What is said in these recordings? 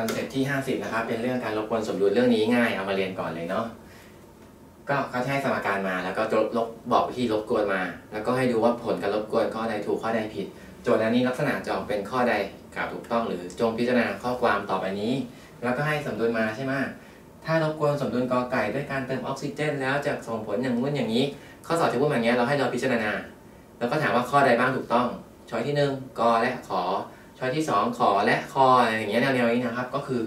คอนเซ็ปต์ที่ 50 นะครับ เป็นเรื่องการรบกวนสมดุลเรื่องนี้ง่ายเอามาเรียนก่อนเลยเนาะก็เขาจะให้สมการมาแล้วก็ลบบอกวิธีรบกวนมา แล้วก็ให้ดูว่าผลการรบกวนข้อใดถูกข้อใดผิด โจทย์อันนี้ลักษณะจะออกเป็นข้อใดกล่าวถูกต้อง หรือจงพิจารณาข้อความต่อไปนี้ แล้วก็ให้สมดุลมาใช่ไหมถ้ารบกวนสมดุลกอไก่ด้วยการเติมออกซิเจน แล้วจะส่งผลอย่างนู้นอย่างนี้ ข้อสอบจะพูดแบบนี้เราให้เราพิจารณา แล้วก็ถามว่าข้อใดบ้างถูกต้องช้อยที่หนึ่งกอและขอ ช้อยที่สองขอและคออะไรอย่างเงี้ยแนวๆนี้นะครับ ก็คือ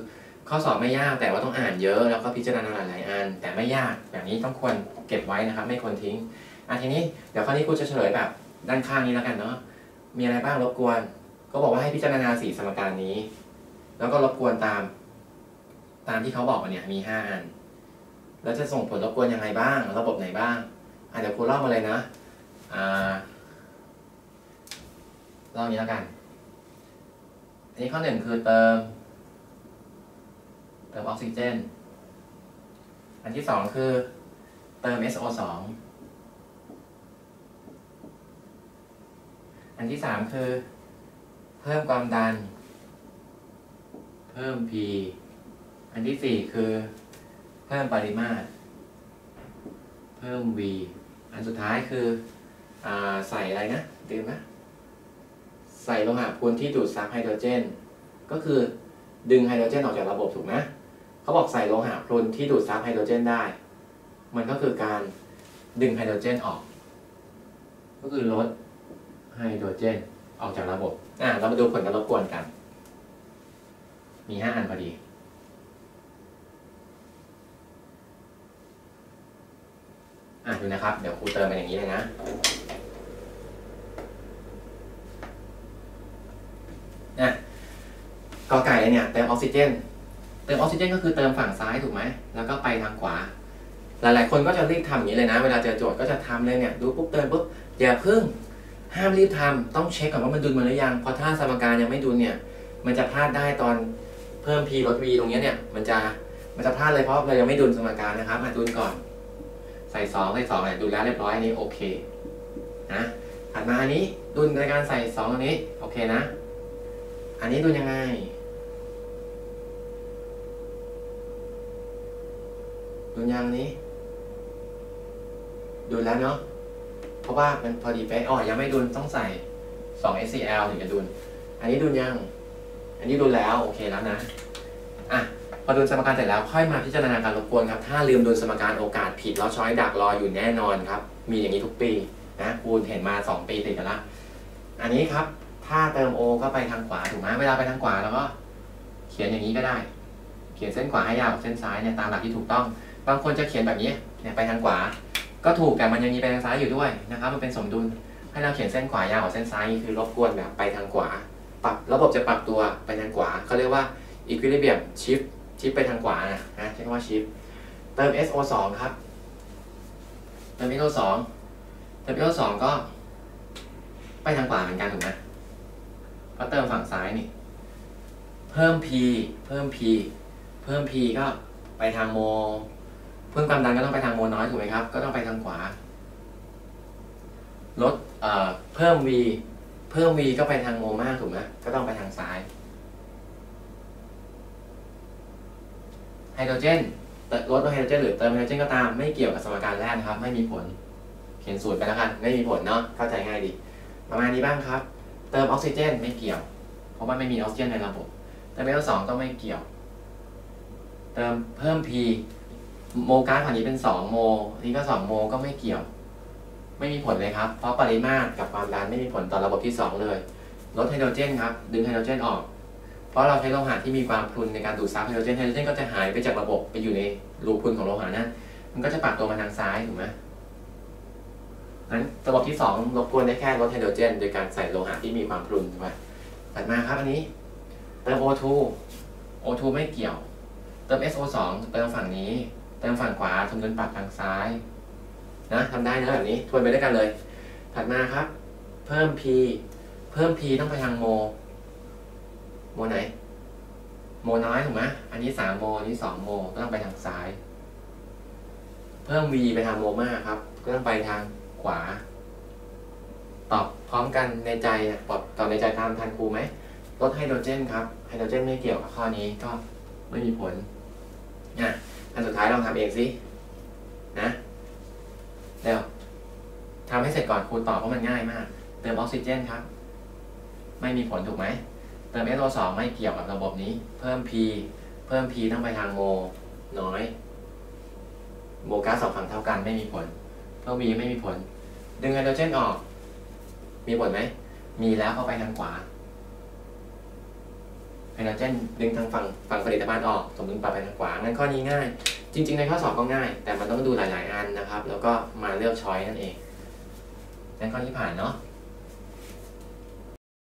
ข้อสอบไม่ยากแต่ว่าต้องอ่านเยอะแล้วก็พิจารณาหลายๆอัน แต่ไม่ยากแบบนี้ต้องควรเก็บไว้นะครับ ไม่ควรทิ้งอะทีนี้เดี๋ยวข้อนี้ครูจะเฉลยแบบด้านข้างนี้แล้วกันเนาะมีอะไรบ้างรบกวน ก็บอกว่าให้พิจารณาสี่สมการนี้ แล้วก็รบกวนตาม ตามที่เขาบอกมาเนี่ยมีห้าอัน แล้วจะส่งผลรบกวนยังไงบ้าง ระบบไหนบ้างอะเดี๋ยวครูเล่ามาเลยนะอ่าเล่านี้แล้วกัน นี้ข้อหนึ่งคือเติม เติมออกซิเจน อันที่สองคือเติม SO2 อันที่สามคือ เพิ่มความดัน เพิ่ม P อันที่สี่คือ เพิ่มปริมาตร เพิ่ม V อันสุดท้ายคืออใส่อะไรนะตื่นไหม ใส่โลหะพูนที่ดูดซับไฮโดรเจน ก็คือดึงไฮโดรเจนออกจากระบบถูกไหมเขาบอกใส่โลหะพลุนที่ดูดซับไฮโดรเจนได้ มันก็คือการดึงไฮโดรเจนออก ก็คือลดไฮโดรเจนออกจากระบบ อะเรามาดูผลการรบกวนกัน มีห้าอันพอดี อะดูนะครับ เดี๋ยวครูเติมเป็นอย่างนี้เลยนะ อะกอไก่เนี่ยเติมออกซิเจน เติมออกซิเจนก็คือเติมฝั่งซ้ายถูกไหม แล้วก็ไปทางขวา หลายๆ คนก็จะรีบทำอย่างนี้เลยนะ เวลาเจอโจทย์ก็จะทำเลยเนี่ยดูปุ๊บเติมปุ๊บอย่าพึ่งห้ามรีบทำต้องเช็คก่อนว่ามันดุลมาหรือยังเพราะถ้าสมการยังไม่ดุลเนี่ย มันจะพลาดได้ตอนเพิ่ม p ลด v ตรงนี้เนี่ย มันจะมันจะพลาดเลยเพราะเรายังไม่ดุลสมการนะครับมาดุลก่อน ใส่สองใส่สองเนี่ยดุลแล้วเรียบร้อยอันนี้โอเคนะถัดมาอันนี้ดุลในการใส่สองตรงนี้โอเคนะ อันนี้ดุลยังไงดุลยังนี้ดุลแล้วเนาะ เพราะว่ามันพอดีเป๊ะอ๋อ ยังไม่ดุลต้องใส่2 SCL ถึงจะดุลอันนี้ดุลยัง อันนี้ดุลแล้ว โอเคแล้วนะ อะ พอดุลสมการเสร็จแล้ว ค่อยมาพิจารณาการรบกวนครับ ถ้าลืมดุลสมการโอกาสผิดแล้วช้อยดักรออยู่แน่นอนครับ มีอย่างนี้ทุกปีนะคูณเห็นมา 2 ปีติดกันละ อันนี้ครับ ถ้าเติม O ก็ไปทางขวาถูกไหมเวลาไปทางขวาเราก็เขียนอย่างนี้ก็ได้ เขียนเส้นขวาให้ยาวกว่าเส้นซ้ายเนี่ยตามหลักที่ถูกต้อง บางคนจะเขียนแบบนี้เนี่ยไปทางขวา ก็ถูกแต่มันยังมีไปทางซ้ายอยู่ด้วยนะครับ มันเป็นสมดุล ให้เราเขียนเส้นขวายาวกว่าเส้นซ้ายนี่คือรบกวนแบบไปทางขวา ปรับระบบจะปรับตัวไปทางขวาเขาเรียกว่า equilibrium shift shift ไปทางขวานะนะใช้คำว่า shift เติม SO2 ครับเติม SO2 เติม SO2 ก็ไปทางขวาเหมือนกันถูกไหม เพราะเติมฝั่งซ้ายนี่ เพิ่ม P เพิ่ม P เพิ่ม P ก็ไปทางโม เพิ่มความดันก็ต้องไปทางโมน้อยถูกไหมครับ ก็ต้องไปทางขวา ลดเอ่อเพิ่ม V เพิ่ม V ก็ไปทางโมมากถูกไหมก็ต้องไปทางซ้ายไฮโดรเจนลดไฮโดรเจนหรือเติมไฮโดรเจนก็ตามไม่เกี่ยวกับสมการแรกนะครับ ไม่มีผล เขียนสูตรไปแล้วกัน ไม่มีผลเนาะเข้าใจง่ายดี ประมาณนี้บ้างครับ เติมออกซิเจนไม่เกี่ยว เพราะว่าไม่มีออกซิเจนในระบบ เติมเอลสองก็ไม่เกี่ยว เติมเพิ่ม P โมก๊าซฝั่งนี้เป็น 2 โม นี่ก็ 2 โมก็ไม่เกี่ยว ไม่มีผลเลยครับ เพราะปริมาตรกับความดันไม่มีผลต่อระบบที่ 2 เลย ลดไฮโดรเจนครับ ดึงไฮโดรเจนออก เพราะเราใช้โลหะที่มีความพรุนในการดูดซับไฮโดรเจน ไฮโดรเจนก็จะหายไปจากระบบไปอยู่ในรูพรุนของโลหะนั้นมันก็จะปรับตัวมาทางซ้ายถูกไหม นั้นระบบที่2รบกวนได้แค่ลดไฮโดรเจน โดยการใส่โลหะที่มีความพรุนไปถัดมาครับอันนี้ เติม O2 O2 ไม่เกี่ยว เติม SO2 เติมฝั่งนี้ เติมฝั่งขวาสมดุลปรับทางซ้าย นะทำได้นะแบบนี้ทวนไปด้วยกันเลย ถัดมาครับ เพิ่ม P เพิ่ม P ต้องไปทางโม โมไหน โมน้อยถูกไหมอันนี้3โมอันนี้2โมก็ต้องไปทางซ้าย เพิ่ม V ไปทางโมมากครับ ก็ต้องไปทาง ขวา ตอบพร้อมกันในใจตอบตอบในใจตามทันครูไหมลดไฮโดรเจนครับไฮโดรเจนไม่เกี่ยวกับข้อนี้ก็ไม่มีผลอะอันสุดท้ายลองทำเองสินะเดี๋ยวทำให้เสร็จก่อนครูตอบเพราะมันง่ายมาก เติมออกซิเจนครับ ไม่มีผลถูกไหมเติม SO2 ไม่เกี่ยวกับระบบนี้ เพิ่ม P เพิ่ม P ต้องไปทางโมน้อยโมก๊าซสองฝั่งเท่ากันไม่มีผล เพิ่ม V ไม่มีผล ดึงไฮโดรเจนออก มีผลไหม มีแล้วเข้าไปทางขวาไฮโดรเจนดึงทางฝั่งฝั่งผลิตภัณฑ์ออกสมดุลปรับไปทางขวา งั้นข้อนี้ง่าย จริง ๆ ในข้อสอบก็ง่าย แต่มันต้องดูหลาย ๆ อันนะครับ แล้วก็มาเลือกช้อยนั่นเองงั้นข้อนี้ผ่านเนาะ